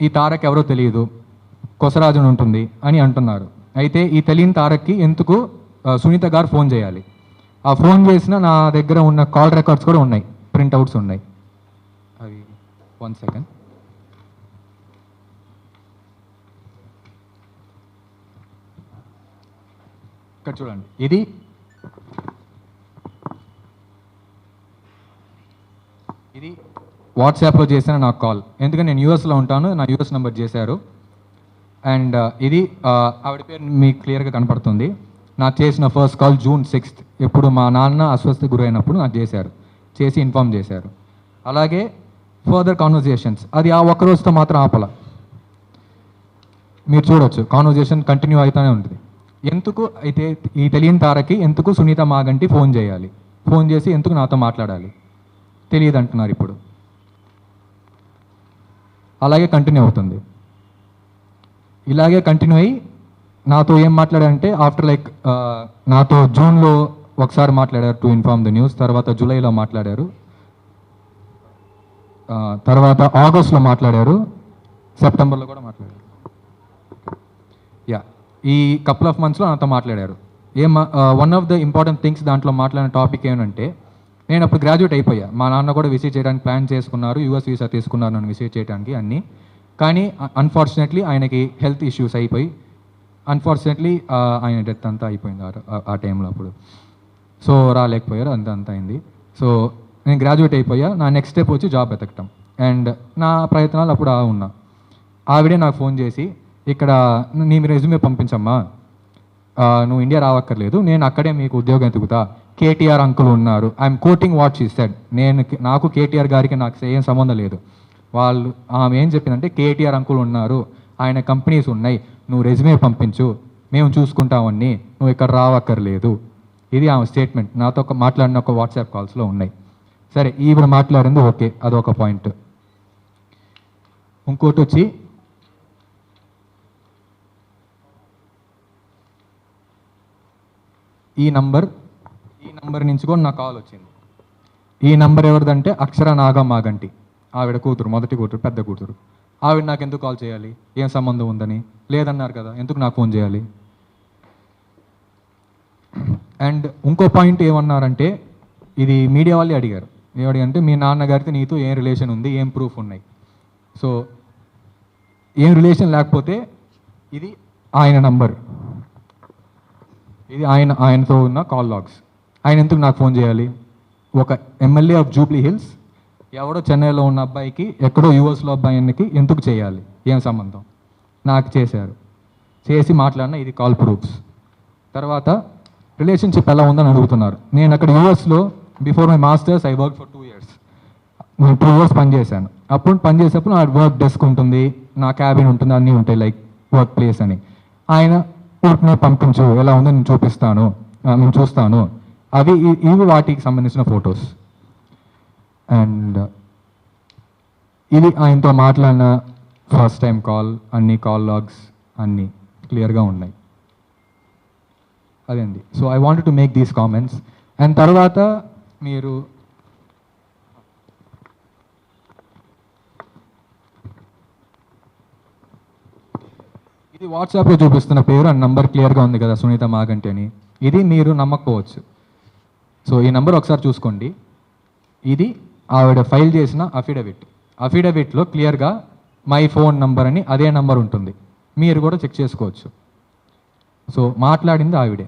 ఈ తారక్ ఎవరో తెలియదు. కొసరాజును ఉంటుంది అని అంటున్నారు. అయితే ఈ తెలియని తారక్కి ఎందుకు సునీత గారు ఫోన్ చేయాలి? ఆ ఫోన్ చేసిన నా దగ్గర ఉన్న కాల్ రికార్డ్స్ కూడా ఉన్నాయి. ప్రింట్అవుట్స్ ఉన్నాయి. అవి వన్ సెకండ్. ఇక్కడ చూడండి. ఇది ఇది వాట్సాప్లో చేసిన నా కాల్. ఎందుకంటే నేను యూఎస్లో ఉంటాను నా యూఎస్ నెంబర్ చేశారు. అండ్ uh, ఇది uh, ఆవిడ పేరు మీకు క్లియర్గా కనపడుతుంది. నాకు చేసిన ఫస్ట్ కాల్ జూన్ సిక్స్త్. ఎప్పుడు మా నాన్న అస్వస్థ గురైనప్పుడు నాకు చేశారు. చేసి ఇన్ఫామ్ చేశారు. అలాగే ఫర్దర్ కాన్వర్జేషన్స్ అది ఆ ఒక్క రోజుతో మాత్రం ఆపల. మీరు చూడొచ్చు. కాన్వర్జేషన్ కంటిన్యూ అవుతూనే ఉంటుంది. ఎందుకు అయితే ఈ తెలియని తారకి ఎందుకు సునీత మాగంటి ఫోన్ చేయాలి? ఫోన్ చేసి ఎందుకు నాతో మాట్లాడాలి? తెలియదు అంటున్నారు ఇప్పుడు. అలాగే కంటిన్యూ అవుతుంది. ఇలాగే కంటిన్యూ అయ్యి నాతో ఏం మాట్లాడారంటే ఆఫ్టర్ లైక్ నాతో జూన్లో ఒకసారి మాట్లాడారు టు ఇన్ఫార్మ్ ద న్యూస్ తర్వాత జూలైలో మాట్లాడారు. తర్వాత ఆగస్ట్లో మాట్లాడారు సెప్టెంబర్లో కూడా మాట్లాడారు. యా ఈ కపుల్ ఆఫ్ మంత్స్లో నాతో మాట్లాడారు. ఏం one of the important things దాంట్లో మాట్లాడిన టాపిక్ ఏమంటే నేను అప్పుడు గ్రాడ్యుయేట్ అయిపోయా. మా నాన్న కూడా విజిట్ చేయడానికి ప్లాన్ చేసుకున్నారు యూఎస్ వీసా తీసుకున్నారు నన్ను విజిట్ చేయడానికి అన్నీ. కానీ అన్ఫార్చునేట్లీ ఆయనకి హెల్త్ ఇష్యూస్ అయిపోయి అన్ఫార్చునేట్లీ ఆయన డెత్ అంతా అయిపోయింది ఆ- టైంలో అప్పుడు. సో రాలేకపోయారు అంత అంత అయింది. సో నేను గ్రాడ్యుయేట్ అయిపోయా నా నెక్స్ట్ స్టెప్ వచ్చి జాబ్ వెతకటం. అండ్ నా ప్రయత్నాలు అప్పుడు ఆ ఉన్నా. ఆవిడే నాకు ఫోన్ చేసి ఇక్కడ నీ రెజ్యూమే పంపించమ్మా. నువ్వు ఇండియా రావక్కర్లేదు నేను అక్కడే మీకు ఉద్యోగం ఎతుకుతా కేటీఆర్ అంకుల్ ఉన్నారు. I'm quoting what she said నేను నాకు కేటీఆర్ గారికి నాకు ఏం సంబంధం లేదు. వాళ్ళు ఆమె ఏం చెప్పిందంటే కేటీఆర్ అంకుల్ ఉన్నారు. ఆయన కంపెనీస్ ఉన్నాయి. నువ్వు రెజ్యూమే పంపించు. మేము చూసుకుంటామని. నువ్వు ఇక్కడ రావక్కర్లేదు. ఇది ఆమె స్టేట్మెంట్ నాతో ఒక మాట్లాడిన ఒక వాట్సాప్ కాల్స్లో ఉన్నాయి. సరే ఈవిడ మాట్లాడింది ఓకే. అదొక పాయింట్ ఇంకోటి వచ్చి ఈ నంబర్ నంబర్ నుంచి కూడా నాకు కాల్ వచ్చింది. ఈ నంబర్ ఎవరిదంటే అక్షర నాగ మాగంటి ఆవిడ కూతురు మొదటి కూతురు పెద్ద కూతురు. ఆవిడ నాకు ఎందుకు కాల్ చేయాలి? ఏం సంబంధం ఉందని? లేదన్నారు కదా ఎందుకు నాకు ఫోన్ చేయాలి? అండ్ ఇంకో పాయింట్ ఏమన్నారంటే ఇది మీడియా వాళ్ళే అడిగారు. ఏమడిగంటే మీ నాన్నగారికి నీతో ఏం రిలేషన్ ఉంది? ఏం ప్రూఫ్ ఉన్నాయి? సో ఏం రిలేషన్ లేకపోతే ఇది ఆయన నంబర్. ఇది ఆయన ఆయనతో ఉన్న కాల్ లాగ్స్. ఆయన ఎందుకు నాకు ఫోన్ చేయాలి? ఒక ఎమ్మెల్యే ఆఫ్ జూబ్లీ హిల్స్ ఎవడో చెన్నైలో ఉన్న అబ్బాయికి ఎక్కడో యూఎస్లో అబ్బాయికి ఎందుకు చేయాలి? ఏం సంబంధం? నాకు చేశారు. చేసి మాట్లాడిన ఇది కాల్ ప్రూఫ్స్. తర్వాత రిలేషన్షిప్ ఎలా ఉందని అడుగుతున్నారు. నేను అక్కడ యూఎస్లో before my masters I work for two years. నేను టూ ఇయర్స్ పనిచేశాను అప్పుడు పనిచేసేప్పుడు నా వర్క్ డెస్క్ ఉంటుంది నా క్యాబిన్ ఉంటుంది అన్నీ ఉంటాయి లైక్ వర్క్ ప్లేస్ అని. ఆయన ఊరికనే పంపించు ఎలా ఉందో నేను చూపిస్తాను నేను చూస్తాను. అవి ఇవి వాటికి సంబంధించిన ఫొటోస్. అండ్ ఇది ఆయనతో మాట్లాడిన ఫస్ట్ టైం కాల్ అన్ని కాల్ లాగ్స్ అన్నీ క్లియర్గా ఉన్నాయి. అదేండి so I want to make these comments. And తర్వాత మీరు ఇది వాట్సాప్లో చూపిస్తున్న పేరు అండ్ నంబర్ క్లియర్గా ఉంది కదా సునీత మాగంటి అని. ఇది మీరు నమ్మకపోవచ్చు. సో ఈ నెంబర్ ఒకసారి చూసుకోండి. ఇది ఆవిడ ఫైల్ చేసిన అఫిడవిట్ అఫిడవిట్లో క్లియర్గా మై ఫోన్ నంబర్ అని అదే నంబర్ ఉంటుంది. మీరు కూడా చెక్ చేసుకోవచ్చు. సో మాట్లాడింది ఆవిడే.